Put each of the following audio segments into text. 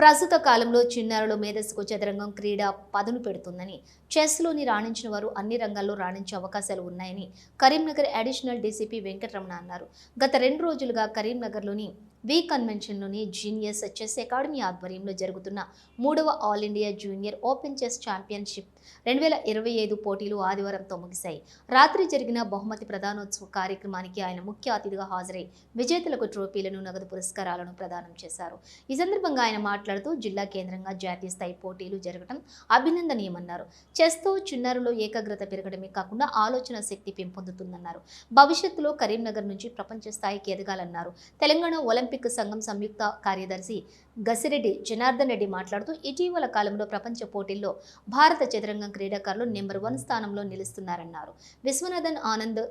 ప్రస్తుత కాలంలో చిన్నారులు మేధస్సుకు చదరంగం క్రీడ పదును పెడుతుందని చెస్లోని రాణించిన వారు అన్ని రంగాల్లో రాణించే అవకాశాలు ఉన్నాయని కరీంనగర్ అడిషనల్ డీసీపీ వెంకటరమణ అన్నారు. గత రెండు రోజులుగా కరీంనగర్లోని వి కన్వెన్షన్లోని జీనియస్ చెస్ అకాడమీ ఆధ్వర్యంలో జరుగుతున్న మూడవ all India junior open chess championship రెండు వేల ఇరవై ఐదు పోటీలు ఆదివారంతో ముగిశాయి. రాత్రి జరిగిన బహుమతి ప్రధానోత్సవ కార్యక్రమానికి ఆయన ముఖ్య అతిథిగా హాజరై విజేతలకు ట్రోఫీలను నగదు పురస్కారాలను ప్రదానం చేశారు. ఈ సందర్భంగా ఆయన మాట్లాడుతూ జిల్లా కేంద్రంగా జాతీయ స్థాయి పోటీలు జరగడం అభినందనీయమన్నారు. చెస్తో చిన్నారులో ఏకాగ్రత పెరగడమే కాకుండా ఆలోచన శక్తి పెంపొందుతుందన్నారు. భవిష్యత్తులో కరీంనగర్ నుంచి ప్రపంచ స్థాయికి ఎదగాలన్నారు. తెలంగాణ ఒలింపిక్ సంఘం సంయుక్త కార్యదర్శి గసిరెడ్డి జనార్దన్ రెడ్డి మాట్లాడుతూ ఇటీవల కాలంలో ప్రపంచ పోటీల్లో భారత చదరంగం క్రీడాకారులు నెంబర్ వన్ స్థానంలో నిలుస్తున్నారన్నారు. విశ్వనాథన్ ఆనంద్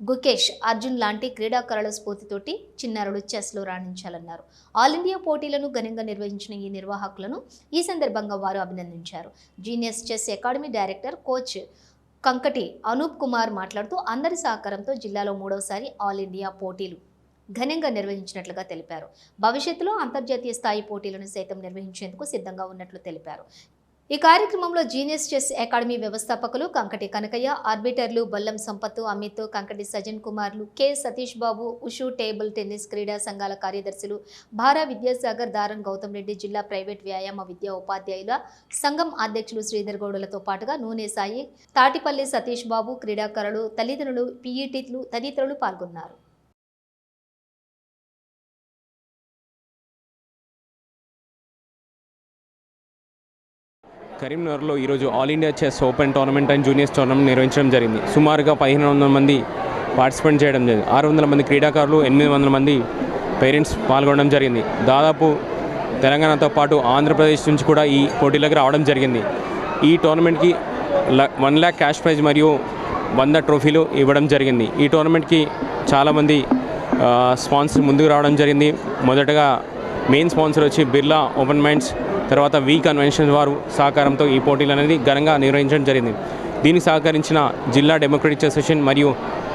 గుకేష్ అర్జున్ లాంటి క్రీడాకారుల స్ఫూర్తితోటి చిన్నారులు చెస్లో రాణించాలన్నారు. ఆల్ ఇండియా పోటీలను ఘనంగా నిర్వహించిన ఈ నిర్వాహకులను ఈ సందర్భంగా వారు అభినందించారు. Genius chess academy director coach Kankati Anoop Kumar మాట్లాడుతూ అందరి సహకారంతో జిల్లాలో మూడవసారి ఆల్ ఇండియా పోటీలు ఘనంగా నిర్వహించినట్లుగా తెలిపారు. భవిష్యత్తులో అంతర్జాతీయ స్థాయి పోటీలను సైతం నిర్వహించేందుకు సిద్ధంగా ఉన్నట్లు తెలిపారు. ఈ కార్యక్రమంలో జీనియస్ చెస్ అకాడమీ వ్యవస్థాపకులు కంకటి కనకయ్య ఆర్బిటర్లు Bollam Sampath Amit Kankati Sajan కుమార్లు K Satish Babu wushu table tennis క్రీడా సంఘాల కార్యదర్శులు భారా విద్యాసాగర్ దారం గౌతమ్ రెడ్డి జిల్లా ప్రైవేట్ వ్యాయామ విద్యా ఉపాధ్యాయుల సంఘం అధ్యక్షులు శ్రీధర్ గౌడులతో పాటుగా నూనె సాయి తాటిపల్లి సతీష్ బాబు క్రీడాకారులు తల్లిదండ్రులు పీఈటీలు తదితరులు పాల్గొన్నారు. కరీంనగర్లో ఈరోజు all India chess open tournament and juniors tournament నిర్వహించడం జరిగింది. సుమారుగా పదిహేను వందల మంది పార్టిసిపేట్ చేయడం జరిగింది. ఆరు వందల మంది క్రీడాకారులు ఎనిమిది వందల మంది పేరెంట్స్ పాల్గొనడం జరిగింది. దాదాపు తెలంగాణతో పాటు ఆంధ్రప్రదేశ్ నుంచి కూడా ఈ పోటీలకు రావడం జరిగింది. ఈ టోర్నమెంట్కి వన్ ల్యాక్ క్యాష్ ప్రైజ్ మరియు వంద ట్రోఫీలు ఇవ్వడం జరిగింది. ఈ టోర్నమెంట్కి చాలామంది స్పాన్సర్ ముందుకు రావడం జరిగింది. మొదటగా మెయిన్ స్పాన్సర్ వచ్చి బిర్లా ఓపెన్ మైండ్స్ తర్వాత వి కన్వెన్షన్ వారు సహకారంతో ఈ పోటీలు అనేది ఘనంగా నిర్వహించడం జరిగింది. దీనికి సహకరించిన జిల్లా డెమోక్రటిక్ అసోసియేషన్ మరియు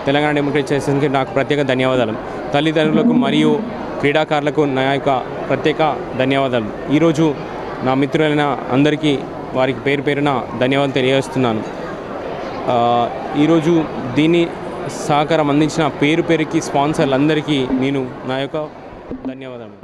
తెలంగాణ డెమోక్రటిక్ అసోసియేషన్కి నాకు ప్రత్యేక ధన్యవాదాలు. తల్లిదండ్రులకు మరియు క్రీడాకారులకు నా యొక్క ప్రత్యేక ధన్యవాదాలు. ఈరోజు నా మిత్రులైన అందరికీ వారికి పేరు పేరున ధన్యవాదాలు తెలియజేస్తున్నాను. ఈరోజు దీన్ని సహకారం అందించిన పేరు పేరుకి స్పాన్సర్లందరికీ నేను నా యొక్క ధన్యవాదాలు.